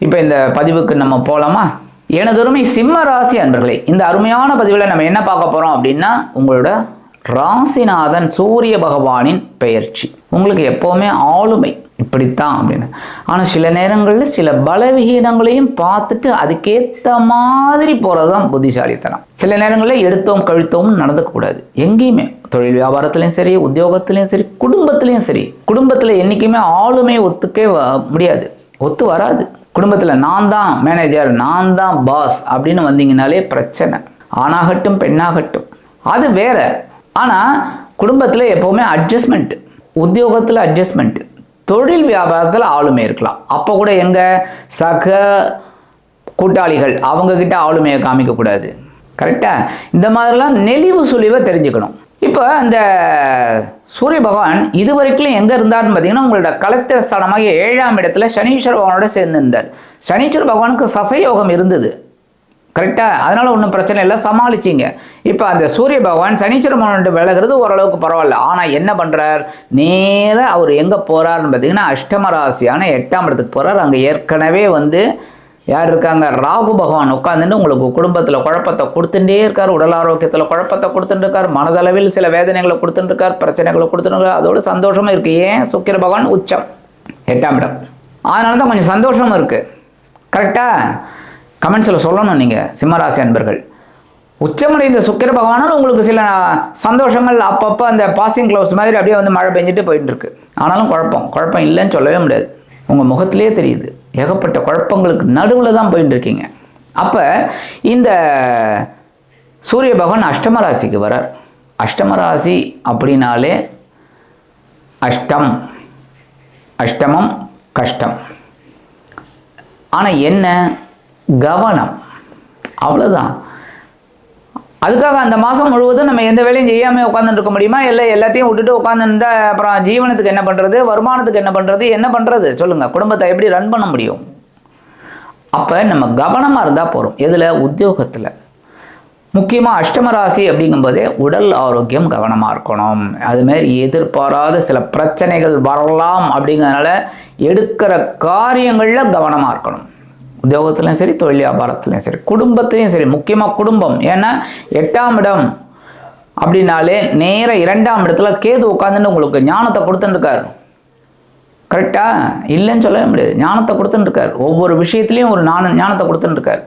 இப்போ இந்த பதிவுக்கு நம்ம போகலாமா எனதொருமை சிம்ம ராசி அன்பர்களே இந்த அருமையான பதிவில் நம்ம என்ன பார்க்க போகிறோம் அப்படின்னா உங்களோட ராசிநாதன் சூரிய பகவானின் பெயர்ச்சி. உங்களுக்கு எப்போவுமே ஆளுமை இப்படித்தான் அப்படின்னு. ஆனால் சில நேரங்களில் சில பலவீனங்களையும் பார்த்துட்டு அதுக்கேற்ற மாதிரி போகிறது தான் புத்திசாலித்தனம். சில நேரங்களில் எடுத்தோம் கழுத்தோம் நடந்துக்கூடாது எங்கேயுமே. தொழில் வியாபாரத்துலேயும் சரி உத்தியோகத்துலேயும் சரி குடும்பத்துலேயும் சரி. குடும்பத்தில் என்றைக்குமே ஆளுமை ஒத்துக்கே வ- முடியாது. ஒத்து வராது. குடும்பத்தில் நான் தான் மேனேஜர் நான் தான் பாஸ் அப்படின்னு வந்தீங்கனாலே பிரச்சனை. ஆணாகட்டும் பெண்ணாகட்டும். அது வேற. ஆனால் குடும்பத்தில் எப்போவுமே அட்ஜஸ்ட்மெண்ட் உத்தியோகத்தில் அட்ஜஸ்ட்மெண்ட் தொழில் வியாபாரத்தில் ஆளுமை இருக்கலாம். அப்போ கூட எங்கள் சக கூட்டாளிகள் அவங்கக்கிட்ட ஆளுமையை காமிக்கக்கூடாது கரெக்டாக இந்த மாதிரிலாம் நெளிவு சுழிவை தெரிஞ்சுக்கணும். இப்போ அந்த சூரிய பகவான் இது வரைக்கும் எங்கே இருந்தார்னு பார்த்தீங்கன்னா உங்களோட கலத்திர ஸ்தானமாக ஏழாம் இடத்துல சனீஸ்வர பகவானோட சேர்ந்திருந்தார். சனீஸ்வர பகவானுக்கு சசயோகம் இருந்தது. கரெக்டாக அதனால் ஒன்றும் பிரச்சனை இல்லை சமாளிச்சிங்க. இப்போ அந்த சூரிய பகவான் சனீஸ்வர பகவான்ட்டு விலகிறது ஓரளவுக்கு பரவாயில்ல. ஆனால் என்ன பண்ணுறார் நேராக அவர் எங்கே போகிறாருன்னு பார்த்தீங்கன்னா அஷ்டம ராசியான எட்டாம் இடத்துக்கு போகிறார் அங்கே ஏற்கனவே வந்து யார் இருக்காங்க? ராகு பகவான் உட்காந்துட்டு உங்களுக்கு குடும்பத்தில் குழப்பத்தை கொடுத்துட்டே இருக்கார் உடல் ஆரோக்கியத்தில் குழப்பத்தை கொடுத்துட்டு இருக்கார் மனதளவில் சில வேதனைகளை கொடுத்துட்டு இருக்கார் பிரச்சனைகளை கொடுத்துட்டு அதோடு அதோட சந்தோஷமும் இருக்குது ஏன்? சுக்கிர பகவான் உச்சம். எட்டாம் இடம். அதனால தான் கொஞ்சம் சந்தோஷமும் இருக்குது கரெக்டாக கமெண்ட்ஸில் சொல்லணும் நீங்கள் சிம்மராசி அன்பர்கள். உச்சமடைந்த சுக்கிர பகவானால் உங்களுக்கு சில சந்தோஷங்கள் அப்பப்போ அந்த பாசிங் க்ளவுஸ் மாதிரி அப்படியே வந்து மழை பெஞ்சிட்டு போயிட்டு இருக்கு. ஆனாலும் குழப்பம். குழப்பம் இல்லைன்னு சொல்லவே முடியாது. உங்கள் முகத்திலே தெரியுது. ஏகப்பட்ட குழப்பங்களுக்கு நடுவில் தான் போயிட்டு இருக்கீங்க அப்போ இந்த சூரிய பகவான் அஷ்டம ராசிக்கு வரார். அஷ்டம ராசி அப்படின்னாலே அஷ்டம். அஷ்டமம் கஷ்டம். ஆனால் என்ன? கவனம். அவ்வளோதான் அதுக்காக அந்த மாதம் முழுவதும் நம்ம எந்த வேலையும் செய்யாமல் உட்காந்துட்டு முடியுமா? இல்லை எல்லாத்தையும் விட்டுட்டு உட்காந்துருந்தா அப்புறம் ஜீவனத்துக்கு என்ன பண்ணுறது வருமானத்துக்கு என்ன பண்ணுறது என்ன பண்ணுறது சொல்லுங்கள் குடும்பத்தை எப்படி ரன் பண்ண முடியும்? அப்போ நம்ம கவனமாக இருந்தால் போகிறோம் எதில்? உத்தியோகத்தில். முக்கியமாக அஷ்டம ராசி அப்படிங்கும்போதே உடல் ஆரோக்கியம் கவனமாக இருக்கணும். அதுமாரி எதிர்பாராத சில பிரச்சனைகள் வரலாம் அப்படிங்கிறதுனால எடுக்கிற காரியங்களில் கவனமாக இருக்கணும். உத்தியோகத்துலையும் சரி தொழில் வியாபாரத்துலையும் சரி குடும்பத்துலையும் சரி முக்கியமாக குடும்பம். ஏன்னா எட்டாம் இடம் அப்படின்னாலே நேர இரண்டாம் இடத்துல கேது உட்காந்துன்னு உங்களுக்கு ஞானத்தை கொடுத்துட்டுருக்காரு கரெக்டாக இல்லைன்னு சொல்லவே முடியாது. ஞானத்தை கொடுத்துட்டுருக்காரு ஒவ்வொரு விஷயத்துலையும் ஒரு ஞான ஞானத்தை கொடுத்துட்டுருக்காரு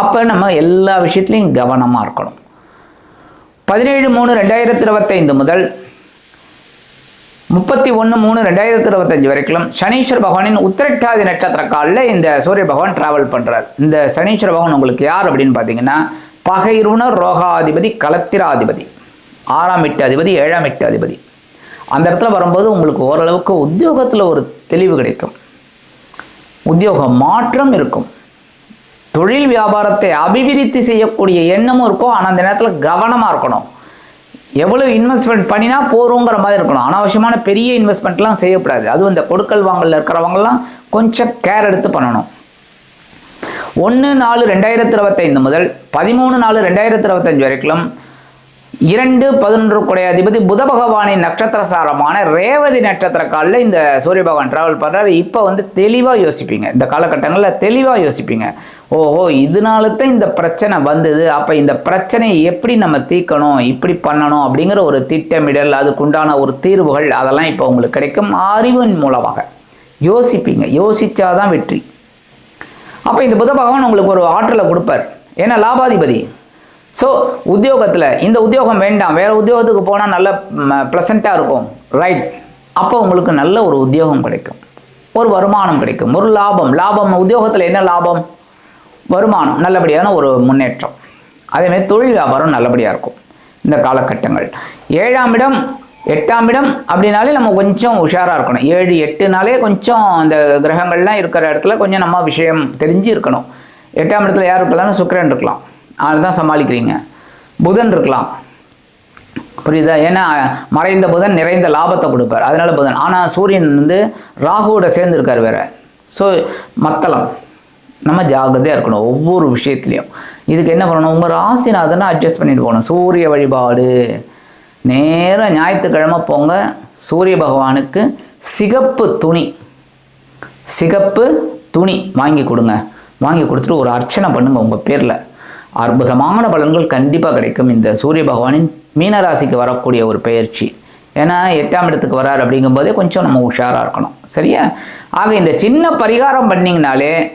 அப்போ நம்ம எல்லா விஷயத்துலையும் கவனமாக இருக்கணும். பதினேழு மூணு ரெண்டாயிரத்தி இருபத்தைந்து முதல் முப்பத்தி ஒன்று மூணு ரெண்டாயிரத்தி இருபத்தஞ்சு வரைக்கும் சனீஸ்வர பகவானின் உத்திரட்டாதி நட்சத்திர காலில் இந்த சூரிய பகவான் டிராவல் பண்ணுறார் இந்த சனீஸ்வர பகவான் உங்களுக்கு யார் அப்படின்னு பார்த்தீங்கன்னா பகைருண ரோகாதிபதி கலத்திராதிபதி ஆறாம் எட்டு அதிபதி ஏழாம் எட்டு அதிபதி. அந்த இடத்துல வரும்போது உங்களுக்கு ஓரளவுக்கு உத்தியோகத்தில் ஒரு தெளிவு கிடைக்கும். உத்தியோக மாற்றம் இருக்கும். தொழில் வியாபாரத்தை அபிவிருத்தி செய்யக்கூடிய எண்ணமும் இருக்கும். ஆனால் அந்த நேரத்தில் கவனமாக இருக்கணும். எவ்வளோ இன்வெஸ்ட்மெண்ட் பண்ணினா போகிறோங்கிற மாதிரி இருக்கணும். அனாவசியமான பெரிய இன்வெஸ்ட்மெண்ட்லாம் செய்யக்கூடாது. அதுவும் இந்த கொடுக்கல் வாங்கலில் இருக்கிறவங்கலாம் கொஞ்சம் கேர் எடுத்து பண்ணணும். ஒன்று நாலு ரெண்டாயிரத்தி இருபத்தைந்து முதல் பதிமூணு நாலு ரெண்டாயிரத்தி இருபத்தஞ்சு வரைக்கும் இரண்டு பதினொன்று குடைய அதிபதி புத பகவானின் நட்சத்திர சாரமான ரேவதி நட்சத்திர காலில் இந்த சூரிய பகவான் ட்ராவல் பண்ணுறாரு இப்போ வந்து தெளிவாக யோசிப்பீங்க. இந்த காலகட்டங்களில் தெளிவாக யோசிப்பீங்க. ஓஹோ இதனால தான் இந்த பிரச்சனை வந்தது. அப்போ இந்த பிரச்சனையை எப்படி நம்ம தீர்க்கணும்? இப்படி பண்ணணும் அப்படிங்கிற ஒரு திட்டமிடல் அதுக்குண்டான ஒரு தீர்வுகள் அதெல்லாம் இப்போ உங்களுக்கு கிடைக்கும் அறிவின் மூலமாக. யோசிப்பீங்க. யோசிச்சாதான் வெற்றி. அப்போ இந்த புத பகவான் உங்களுக்கு ஒரு ஆற்றலை கொடுப்பார். ஏன்னா லாபாதிபதி ஸோ உத்தியோகத்தில் இந்த உத்தியோகம் வேண்டாம். வேறு உத்தியோகத்துக்கு போனால் நல்ல ப்ளசண்ட்டாக இருக்கும். ரைட் அப்போ உங்களுக்கு நல்ல ஒரு உத்தியோகம் கிடைக்கும். ஒரு வருமானம் கிடைக்கும். ஒரு லாபம். லாபம் உத்தியோகத்தில் என்ன லாபம்? வருமானம். நல்லபடியான ஒரு முன்னேற்றம். அதேமாதிரி தொழில் வியாபாரம் நல்லபடியாக இருக்கும். இந்த காலகட்டங்கள். ஏழாம் இடம் எட்டாம் இடம் அப்படின்னாலே நம்ம கொஞ்சம் உஷாராக இருக்கணும். ஏழு எட்டுனாலே கொஞ்சம் அந்த கிரகங்கள்லாம் இருக்கிற இடத்துல கொஞ்சம் நம்ம விஷயம் தெரிஞ்சு இருக்கணும். எட்டாம் இடத்துல யார் இருக்கலாம்னு சுக்கரன் இருக்கலாம். அதனால தான் சமாளிக்கிறீங்க. புதன் இருக்கலாம். புரியுதா? ஏன்னா மறைந்த புதன் நிறைந்த லாபத்தை கொடுப்பார். அதனால புதன். ஆனால் சூரியன் வந்து ராகுவோட சேர்ந்துருக்கார் வேற. ஸோ மத்தளம். நம்ம ஜாகிரதையாக இருக்கணும் ஒவ்வொரு விஷயத்துலையும். இதுக்கு என்ன பண்ணணும்? உங்கள் ராசிநாதனை அட்ஜஸ்ட் பண்ணிட்டு போகணும். சூரிய வழிபாடு. நேராக ஞாயிற்றுக்கிழமை போங்க. சூரிய பகவானுக்கு சிகப்பு துணி. சிகப்பு துணி வாங்கி கொடுங்க. வாங்கி கொடுத்துட்டு ஒரு அர்ச்சனை பண்ணுங்க உங்கள் பேரில். அற்புதமான பலன்கள் கண்டிப்பாக கிடைக்கும் இந்த சூரிய பகவானின் மீனராசிக்கு வரக்கூடிய ஒரு பெயர்ச்சி. ஏன்னா எட்டாம் இடத்துக்கு வரார் அப்படிங்கும்போதே கொஞ்சம் நம்ம உஷாராக இருக்கணும். சரியா? ஆக இந்த சின்ன பரிகாரம் பண்ணிங்கனாலே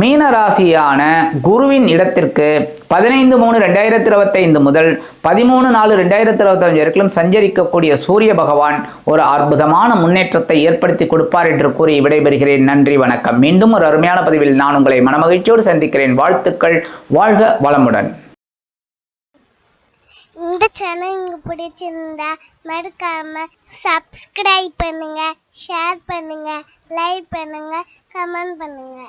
மீனராசியான குருவின் இடத்திற்கு பதினைந்து மூணு ரெண்டாயிரத்தி இருபத்தைந்து முதல் பதிமூணு நாலு ரெண்டாயிரத்தி இருபத்தஞ்சு வரைக்கும் சஞ்சரிக்கக்கூடிய சூரிய பகவான் ஒரு அற்புதமான முன்னேற்றத்தை ஏற்படுத்தி கொடுப்பார் என்று கூறி விடைபெறுகிறேன். நன்றி வணக்கம். மீண்டும் ஒரு அருமையான பதிவில் நான் உங்களை மனமகிழ்ச்சியோடு சந்திக்கிறேன். வாழ்த்துக்கள். வாழ்க வளமுடன். இந்த சேனல் உங்களுக்கு பிடிச்சிருந்தா மறக்காம சப்ஸ்கிரைப் பண்ணுங்க ஷேர் பண்ணுங்க லைக் பண்ணுங்க கமெண்ட் பண்ணுங்க.